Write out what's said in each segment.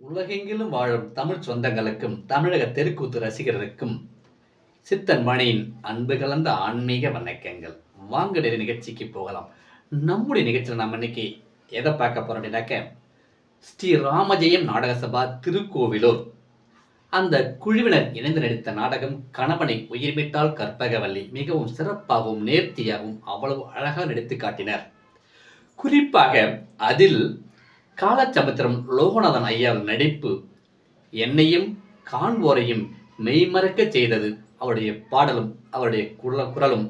உலகெங்கிலும் வாழும் தமிழ் சொந்தங்களுக்கும் தமிழக தெருக்கூத்து ரசிகர்களுக்கும் சித்தன் மணியின் அன்பு கலந்த ஆன்மீக வணக்கங்கள். வாங்க நிறைய நிகழ்ச்சிக்கு போகலாம். நம்முடைய நிகழ்ச்சியில் நம்ம இன்னைக்கு எதை பார்க்க போறோம் அப்படின்னாக்க ஸ்ரீ ராமஜெயம் நாடக சபா திருக்கோவிலூர். அந்த குழுவினர் இணைந்து நடித்த நாடகம் கணவனை உயிர்மிட்டால் கற்பகவல்லி மிகவும் சிறப்பாகவும் நேர்த்தியாகவும் அவ்வளவு அழகாக நடித்து காட்டினர். குறிப்பாக அதில் காலச்சமுத்திரம் லோகநாதன் ஐயாவின் நடிப்பு என்னையும் காண்போரையும் மெய்மறக்க செய்தது. அவருடைய பாடலும் அவருடைய குரல குரலும்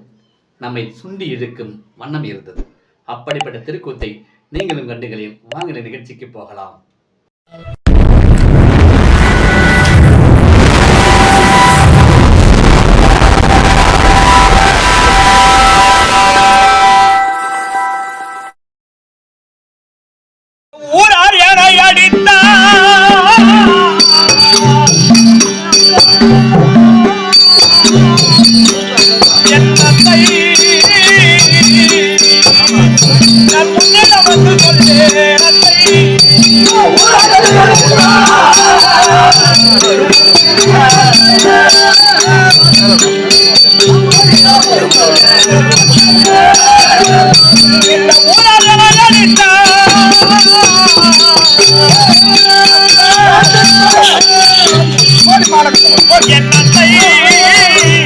நம்மை சுண்டி இழுக்கும் வண்ணம் இருந்தது. அப்படிப்பட்ட திருக்கூத்தை நீங்களும் கண்டுகளையும். வாங்கின நிகழ்ச்சிக்கு போகலாம். என்னத்தை நான் முன்னிடம் வந்து கொண்டேனத்தை இந்த ஊரார் எனை அடித்தார்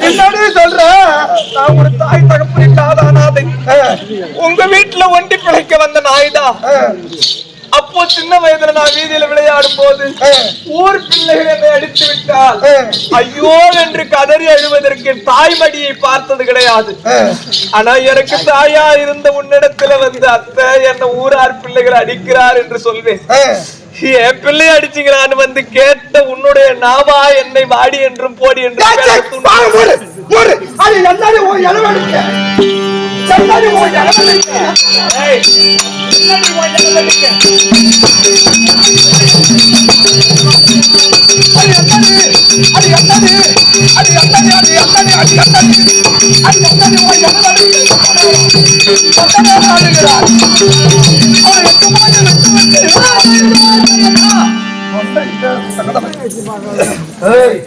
என்னடி சொல்ற? நான் ஒரு தாய் தகப்பன் இல்லாத அனாதை உங்க வீட்டுல ஒண்டி பிழைக்க வந்த நாய்தான் அப்போ சின்ன வயதுல நான் வீதியில விளையாடும் போது ஊர் பிள்ளைகள் என்னை அடித்து விட்டால் ஐயோ என்று கதறி அழுவதற்கு தாய்மடியை பார்த்தது கிடையாது. ஆனா எனக்கு தாயா இருந்த உன்னிடத்துல வந்து அத்தை என்ன ஊரார் பிள்ளைகள் அடிக்கிறார் என்று சொல்வேன். என் பிள்ளை அடிச்சுங்களான்னு வந்து கேட்ட உன்னுடைய நாவா என்னை வாடி என்றும் போடி என்றும் அவர் எட்டு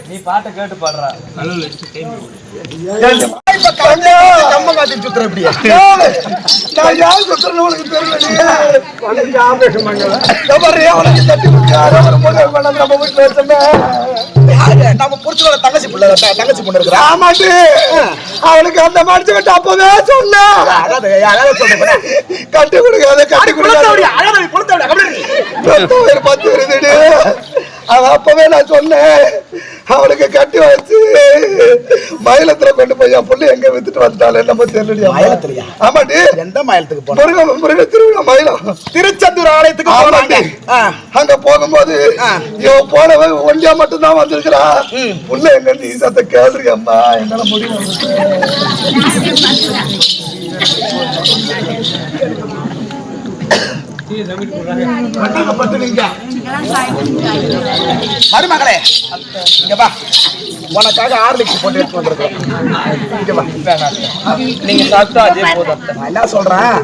நீ பாட்டை கேட்டு பாடுறா நான் யார் சுத்துறேன்னு உனக்கு தெரியல அவனுக்கு தட்டி கொடுத்தாரு அவர் முதல் கொண்டாந்து நம்ம வீட்டுல வச்சோமே நம்ம புடிச்சோட தங்கச்சி பிள்ளை தங்கச்சி பொண்ணு இருக்கிறா ஆமாட்டு அவனுக்கு அந்த மனுஷன் கிட்ட அப்பவே சொன்னேன் கட்டி கொடுக்காத கட்டி கொடுக்காத பத்து வருதுடு. அவன் அப்பவே நான் சொன்னேன். அவனுக்கு கட்டி வச்சு மயிலத்துல கொண்டு போய் என் புள்ளி எங்க வித்துட்டு வந்துட்டாலே நம்ம தெரியலையா மயிலத்துலயா? ஆமாடி. எந்த மயிலத்துக்கு போன முருகன் முருகன் திருவிழா மயிலம். திருச்செந்தூர் ஆலயத்துக்கு போனாங்க. அங்க போகும்போது இவன் போனவன் ஒண்டியா மட்டும் தான் வந்திருக்கிறான் புள்ள எங்க நீ சத்த கேள்றி அம்மா. என்னால முடியும் மருமகளே இங்க வா. உனக்காக ஆர்லிக்ஸ் போட்டு எடுத்து வந்திருக்கோம் நீங்க சாப்பிட்டா அதே போதும் நான் என்ன சொல்றேன்?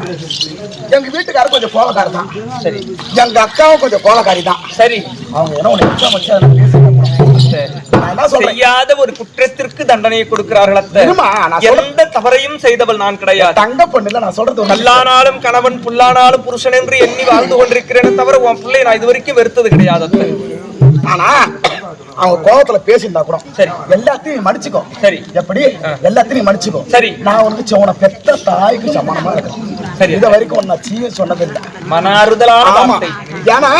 எங்க வீட்டுக்காரர் கொஞ்சம் கோலக்காரி தான். சரி. எங்க அக்காவும் கொஞ்சம் கோலக்காரி தான். சரி. அவங்க என்ன உனக்கு எக்ஸாம் வச்சு அதை. செய்யாத ஒரு குற்றத்திற்கு தண்டனையை கொடுக்கிறார்கள். எந்த தவறையும் செய்தவள் நான் கிடையாது தங்க பொண்ணுல நான் சொல்றது. கல்லானாலும் கணவன் புல்லானாலும் புருஷன் என்று எண்ணி வாழ்ந்து கொண்டிருக்கிறேனே தவிர உன் பிள்ளை நான் இது வரைக்கும் வெறுத்தது கிடையாது. ஆனா அவங்க கோபத்துல பேசியிருந்தா கூட சரி. எல்லாத்தையும் மன்னிச்சுக்கோ. சரி. எப்படி? எல்லாத்தையும் மன்னிச்சுக்கோ. சரி. நான் சி- உன பெத்த தாய்க்கு சமானமா இருக்கேன் சரி. இது வரைக்கும் உன்னை சீய சொன்னது இல்ல மன ஆறுதலான ஆமா. வார்த்தை. ஏன்னா.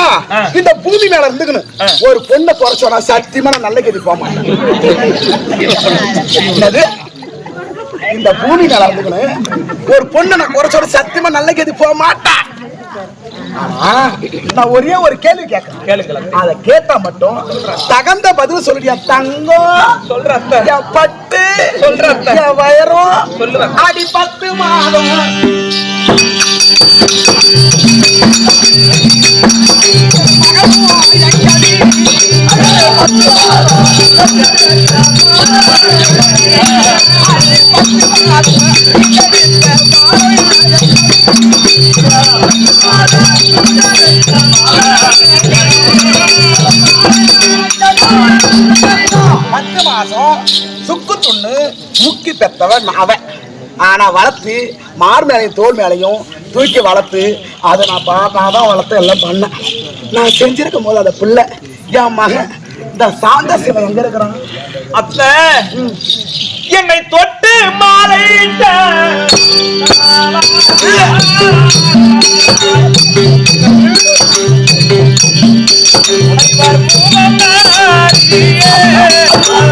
இந்த பூமி மேல இருந்துக்கணும். ஒரு பொண்ணை குறைச்சோனா சத்தியமா நான் நல்ல கதி மாட்டேன். என்னது? இந்த பூமி மேல இருந்துக்கணும். ஒரு பொண்ணை நான் குறைச்சோட சத்தியமா நல்ல கதி போக மாட்டேன். நான் ஒரே ஒரு கேள்வி கேட்கறேன் கேளுங்களேன். அத கேட்டா மட்டும் தகுந்த பதில் சொல்றியா தங்கம் சொல்ற என் பட்டு சொல்ற. என் வயரும் சொல்லுவேன். அடி பத்து மாதம். பத்து மாசம் சுக்கு துண்ணு முக்கி பெத்தவன் அவன். ஆனா வளர்த்து மார் மேலையும் தோல் மேலையும் தூக்கி வளர்த்து அதை நான் பார்க்காம தான் வளர்த்து எல்லாம் பண்ணேன். நான் செஞ்சிருக்கும் போது அந்த பிள்ளை என் மகன் இந்த சாந்த சிவன் எங்க இருக்கிறான்? அத்தை என்னை தொட்டு மாலையிட்ட என்னை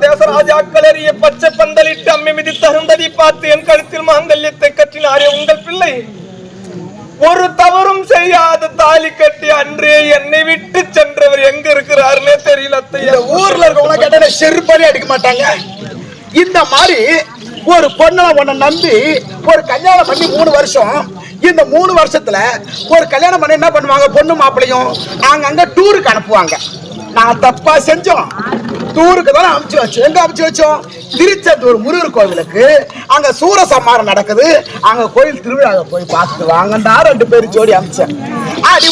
தேச ராஜாக்கள் அறிய பச்சை பந்தலிட்டு அம்மி மிதித்து அருந்ததி பார்த்து என் கழுத்தில் மாங்கல்யத்தை கற்றினாரே உங்கள் பிள்ளை. ஒரு தவறும் செய்யாத தாலி கட்டி அன்றே என்னை விட்டு சென்றவர் எங்க இருக்கிறாருன்னே தெரியல இந்த அத்தையா ஊர்ல இருக்கவங்க கேட்டா செருப்பாலே அடிக்க மாட்டாங்க இந்த மாதிரி ஒரு பொண்ணை உன்னை நம்பி ஒரு கல்யாணம் பண்ணி மூணு வருஷம் இந்த மூணு வருஷத்துல ஒரு கல்யாணம் பண்ணி என்ன பண்ணுவாங்க? பொண்ணு மாப்பிளையும் அங்கங்க டூருக்கு அனுப்புவாங்க. நான் தப்பா செஞ்சோம். டூருக்கு தானே அமுச்சு வச்சோம். எங்க அமுச்சு வச்சோம்? திருச்செந்தூர் முருகர் கோவிலுக்கு. அங்க சூரசம்மாரம் நடக்குது. அங்க கோயில் திருவிழாவை போய் பார்த்துட்டு வாங்கண்டா ரெண்டு பேரும் ஜோடி அமிச்சேன். அடி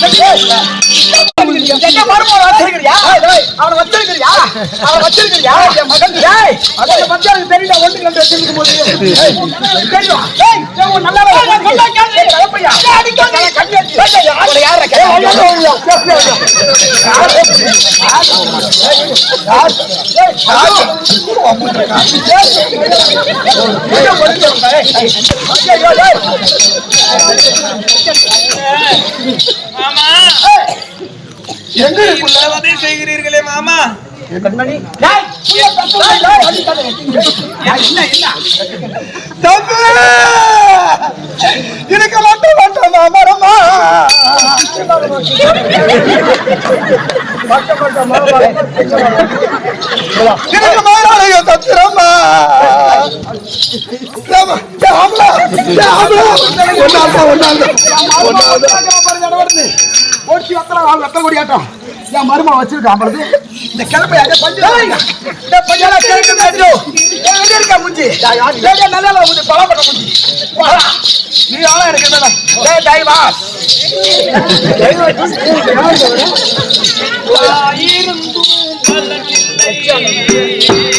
பத்தாறு பையன் வாடா. என்ன மருமகன் வச்சிருக்கிறியா? அவனை வச்சிருக்கிறியா? அவனை வச்சிருக்கிறியா? என் மகன் ஏய், அவனை பத்தி எனக்கு தெரியல, ஒண்ணுக்கு ரெண்டு வச்சிருக்கும் போது. தெரியும். ஏய், உன் நல்லா கலப்பையா. நல்லா கண்ணு வச்சு. அவனை யாரை கேட்க? ஏய், ஐயோ, ஐயோ, ஐயோ, ஐயோ. யார்? யார்? யார்? ஏய், ஐயோ. ஏய், ஐயோ, ஒளிஞ்சவங்க. ஏய், ஐயோ, ஐயோ, ஏய். மாமா எங்க இருக்குள்ள? உதவி செய்கிறீர்களே மாமா எனக்கு மட்டும் மட்டும் மரமா எனக்கு மேலாளைய தத்திரமா என் மருமா வச்சிருக்கான் இந்த கிளப்பை அங்க பஞ்சு இந்த பஞ்செல்லாம் கிழக்கு மேய்ச்சோ. ஏய், எங்க இருக்க மூஞ்சி? ஏய், ஏய்,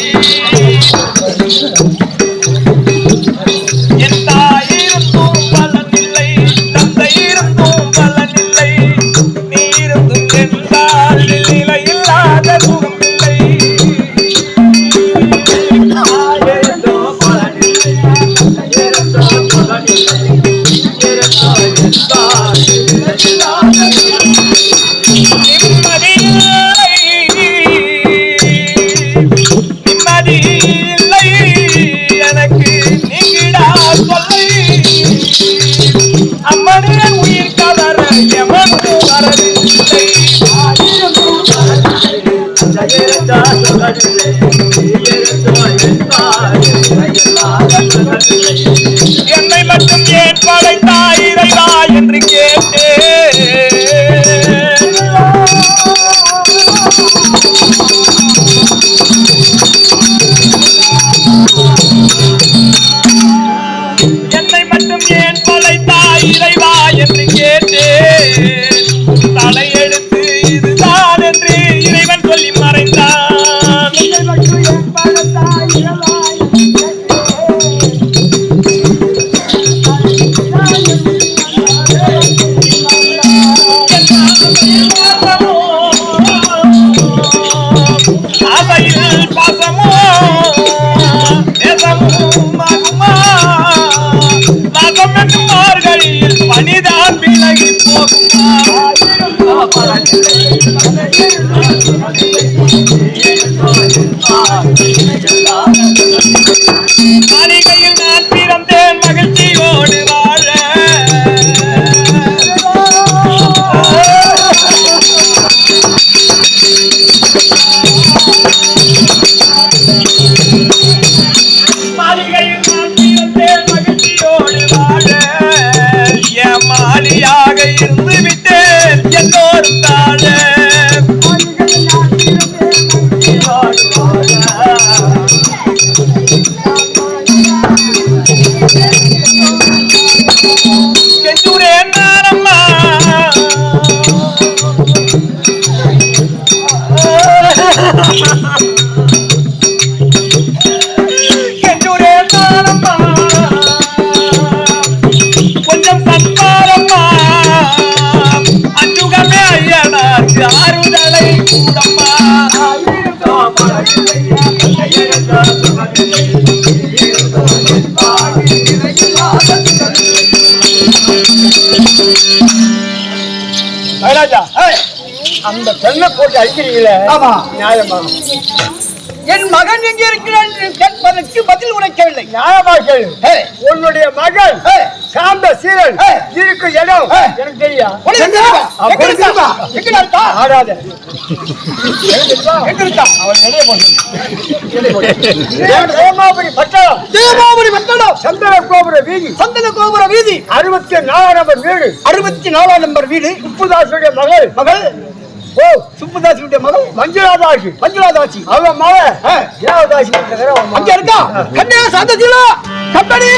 you. அந்த பெண்ணை போட்டு அடிக்கிறீங்களே ஆமா. நியாயமா என் மகன் எங்கே இருக்கிறான் என்று கேட்பதற்கு பதில் உரைக்கவில்லை நியாயமா கேளு. உன்னுடைய மகன் சாந்த சீரன் ஏய். இருக்கும் இடம். எனக்கு தெரியா? இருக்கா? இருக்கா? ஆடாத. இருக்கா? ரோமாபுரி பட்டணம். தேவாபுரி வந்தடம் சந்தன கோபுர வீதி. சந்தன கோபுர வீதி. அறுபத்தி நாலாம் நம்பர் வீடு. அறுபத்தி நாலாம் நம்பர் வீடு. உப்புதாசுடைய மகள். மகள். ஓ சுப்புதாசியுடைய மகள் மஞ்சுளாதாசி மஞ்சுளாதாசி அவன் மகன் ஆ. தேவதாசி அங்க. இருக்கா? கண்ணே சாந்தத்திலா கம்பெனி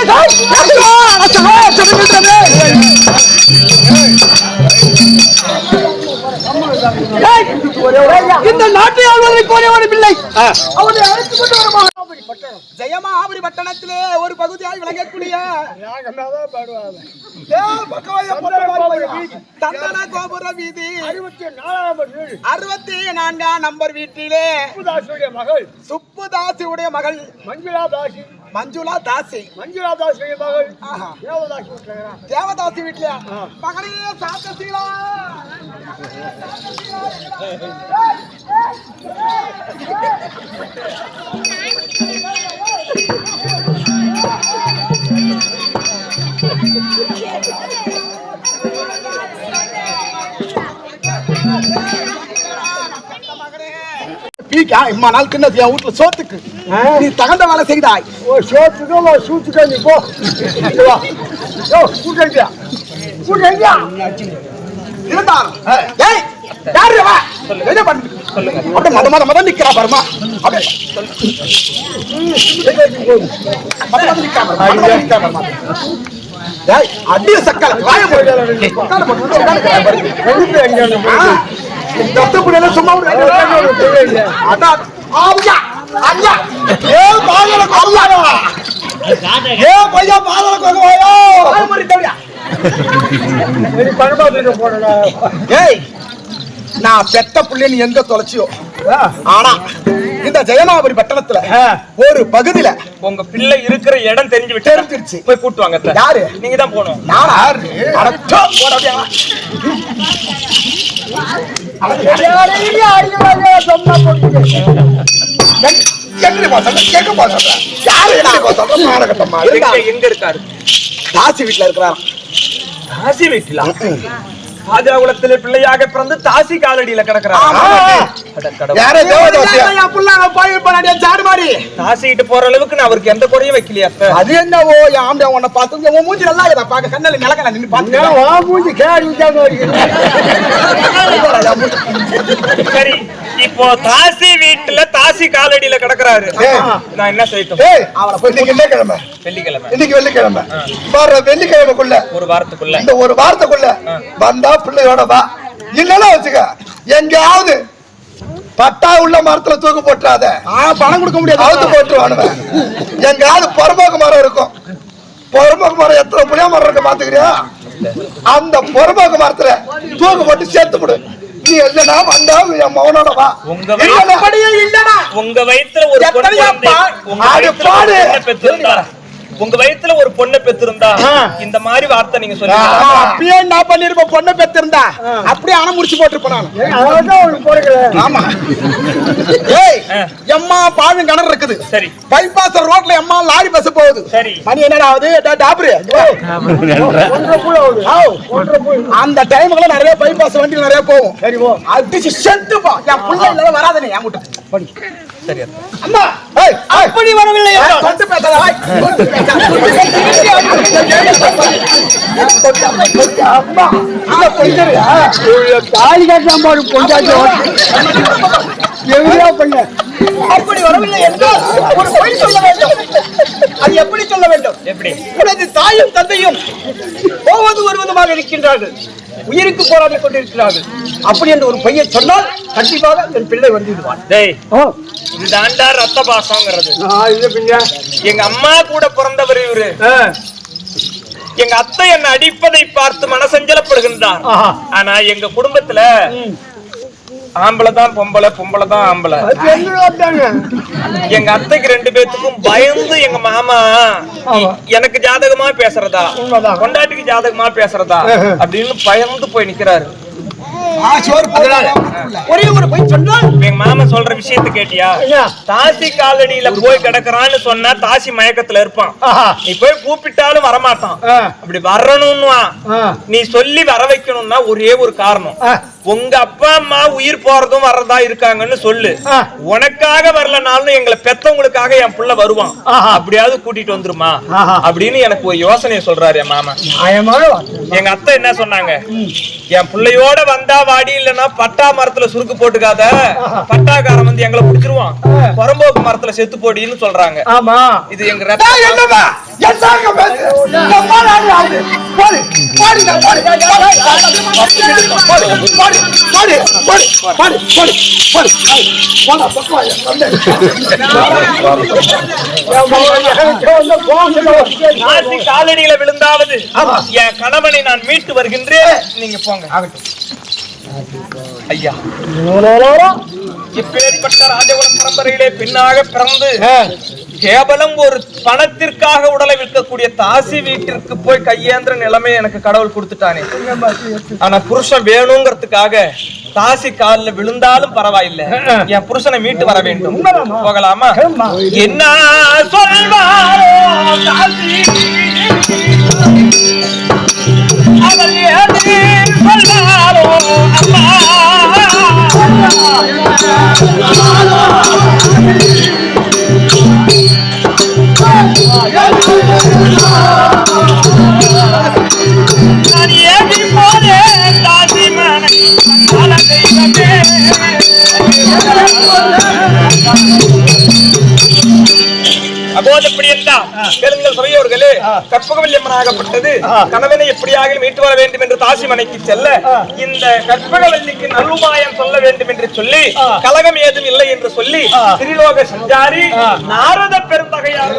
இந்த நாட்டை ஆள்வதற்கு ஒரே ஒரு பிள்ளை அவனை அழைத்துக் கொண்டு வர மகாபலி பட்டணம் ஜெயமாபுரி பட்டணத்திலே ஒரு பகுதியாய் விளங்கக்கூடிய. சந்தன கோபுர வீதி. அறுபத்தி நான்காம் நம்பர் வீட்டிலே உப்புதாசுடைய மகள். சுப்புதாசியுடைய மகள். மஞ்சுளா தாசி. மஞ்சுளா தாசி மஞ்சுளா தாசுடைய மகள். தேவதாசி தேவதாசி வீட்லயா? மகளே சாத்தசீலா பீக்கா இம்மா நாள் கிண்ணது என் வீட்டுல சோத்துக்கு. நீ தகுந்த வேலை செய்தாய் ஓ சோத்துக்கோ ஓ சூத்துக்கோ நீ போ. யோ கூட்டா கூட்டா இருந்தாலும் ஏய் யாரு இவ? என்ன பண்ணு? அப்படியே மத மத மத நிக்கிறா பாருமா. அப்படியே. மத மத நிக்கிறா பாருமா. ஏய், அடிய சக்கல. வாய. உட்காரு போட்டு, உட்காரு சும்மா விடு. அதான், ஆவுயா, கொல்லாதா. ஏ, பையா, பாதல கொல்லுவாயோ. வாய மூடி, தவியா. நீ பணபாத்திர போடடா ஏய் நான் பெத்த புள்ளைய நீ எங்க தொலைச்சியோ ஆனா இந்த ஜெயமாபுரி பட்டணத்துல ஒரு பகுதியில உங்க பிள்ளை இருக்கிற இடம் தெரிஞ்சு விட்டு தெரிஞ்சிருச்சு போய் கூட்டு வாங்க. யாரு நீங்க தான் போகணும் நானா அடச்சோ, போடா போ? யாரு? மானகட்டம்மா. எங்க இருக்காரு தாசி வீட்டுல. தாசி வீட்டுல ராஜாகுலத்திலே பிள்ளையாக பிறந்து தாசி காலடியில மாதிரி. தாசிக்கிட்டு போற அளவுக்கு நான் அவருக்கு எந்த குறையும் வைக்கலையா? அது என்னவோ என் ஆம்பளை உன்னை பார்த்து உன் மூஞ்சி நல்லா இருக்குதா பாக்க கண்ணால நிலக்கல நின்னு பாத்துக்கலாம் வா மூஞ்சி கேடி சரி இப்போ தாசி வீட்டுல தாசி காலடியில கிடக்குறாரு. நான் என்ன செய்யட்டும்? வெள்ளிக்கிழமை. இன்னைக்கு வெள்ளிக்கிழமை. வர்ற வெள்ளிக்கிழமைக்குள்ள. ஒரு வாரத்துக்குள்ள. இந்த ஒரு வாரத்துக்குள்ள. வந்தா பிள்ளையோட வா. இல்லன்னா வச்சுக்க எங்கேயாவது பட்டா உள்ள மரத்துல தூக்கு போட்டுறாத. பணம் கொடுக்க முடியாது. அவுத்து போட்டுருவானுவன் எங்கேயாவது பொறம்போக்கு மரம் இருக்கும். பொறம்போக்கு மரம் எத்தனை புளிய மரம் இருக்கு பாத்துக்கிறியா? அந்த பொறம்போக்கு மரத்துல தூக்கு போட்டு சேர்த்து விடு நீ இல்லனா வந்தா என் மகனோட வா. உங்க இல்லைன்னா இல்லனா உங்க வயித்துல ஒரு பொன் எத்தனையோ குழந்தை பா- உங்க வயித்துல ஒரு. பொண்ணை பெத்திருந்தா. இந்த மாதிரி வார்த்தை நீங்க ஆமா, சொல்லுவீங்க அப்படியே நான் பண்ணிருப்பேன் பொண்ணை பெத்திருந்தா அப்படியே அணை முடிச்சு போட்டிருப்பேன் ஆமா. ஏய். எம்மா பாழும் கிணறு இருக்குது. சரி. பைபாஸ் ரோட்ல எம்மா லாரி பஸ் போகுது. சரி. மணி என்னடா ஆகுது? டா- டாபரு. ஆவ். அந்த டைம்ல நிறைய பைபாஸ் வண்டி நிறைய போகும். சரி போ. அடிச்சு செத்துப்பா. என் புள்ள இல்ல வராத நீ என் கிட்ட படி சரி அம்மா ஏய் அப்படி வரவில்லை. தாலி கட்டாம பாரு பொண்டாட்டி. எவ்வளோ பண்ண? அப்படி வரவில்லை என்றால் ஒரு பொய் சொல்ல வேண்டும். அது எப்படி சொல்ல வேண்டும்? எப்படி? உனது தாயும் தந்தையும் போவது வருவதுமாக இருக்கின்றார்கள். உயிருக்கு போராடி கொண்டிருக்கிறார்கள். அப்படி என்று ஒரு பையன் சொன்னால் கண்டிப்பாக என் பிள்ளை வந்து விடுவான் இதுதான்டா ரத்த பாசங்கிறது எங்க அம்மா கூட பிறந்தவர் இவரு. எங்க அத்தை என்ன அடிப்பதை பார்த்து மனசஞ்சலப்படுகின்றார். ஆனா எங்க குடும்பத்துல ஆம்பளை தான் பொம்பளை பொம்பளை தான் ஆம்பளை எங்க அத்தைக்கு ரெண்டு பேத்துக்கும் பயந்து எங்க மாமா ஆமா. எனக்கு ஜாதகமா பேசுறதா. கொண்டாட்டிக்கு ஜாதகமா பேசுறதா அப்படின்னு பயந்து போய் நிக்கிறாரு ஒரே ஒரு பொய் சொன்னால் எங்க மாமா சொல்ற விஷயத்த கேட்டியா. தாசி காலடியில போய் கிடக்குறான்னு சொன்னா தாசி மயக்கத்துல இருப்பான். நீ போய் கூப்பிட்டாலும் வரமாட்டான். அப்படி வரணும்னா. நீ சொல்லி வர வைக்கணும்னா ஒரே ஒரு காரணம். உங்க அப்பா அம்மா உயிர் போறதும் வர்றதா இருக்காங்கன்னு சொல்லு. உனக்காக வரலனாலும் எங்களை பெத்தவங்களுக்காக என் புள்ள வருவான். அப்படியாவது கூட்டிட்டு வந்துருமா. அப்படின்னு எனக்கு ஒரு யோசனையை சொல்றாரு என் மாமா. எங்க அத்தை என்ன சொன்னாங்க? என் பிள்ளையோட வந்தா வாடி இல்லனா பட்டா மரத்துல சுருக்கு போட்டுக்காத. பட்டாக்காரன் வந்து எங்களை பிடிச்சிருவான். புறம்போக்கு மரத்துல செத்து போடின்னு சொல்றாங்க. ஆமா. இது எங்க ரத்த ஏய், என்னம்மா? என்னாங்க பேசு? எம்மா நாடு ஆகுது. போடு, போடுங்க, போடு. போடு, போடு, போடு, போடு, போடு, போடு, போடு, போடு. ஏய், போடா, பக்கம் வாயா, வந்து. ஆசி காலடியில விழுந்தாவது என் கணவனை நான் மீட்டு வருகின்றேன் நீங்க போங்க ஐயா இப்பேற்பட்ட ராஜகுல பரம்பரையிலே பின்னாக பிறந்து கேவலம் ஒரு பணத்திற்காக உடலை விற்கக்கூடிய தாசி வீட்டிற்கு போய் கையேந்திர நிலைமை எனக்கு கடவுள் கொடுத்துட்டானே. ஆனா புருஷன் வேணுங்கிறதுக்காக தாசி கால்ல விழுந்தாலும் பரவாயில்லை. என் புருஷனை மீட்டு வர வேண்டும். போகலாமா? என்ன சொல்வாரோ அம்மா? அகோதப்படி என்றால் கேளுங்கள் சபையோர்களே கற்பகவல்லியம்மனாகப்பட்டது. கணவனை எப்படியாக மீட்டு வர வேண்டும் என்று தாசி மனைக்கு செல்ல இந்த கற்பகவல்லிக்கு நல்மாயம் சொல்ல வேண்டும் என்று சொல்லி கலகம் ஏதும் இல்லை என்று சொல்லி திரிலோக சஞ்சாரி நாரத பெருந்தகையாக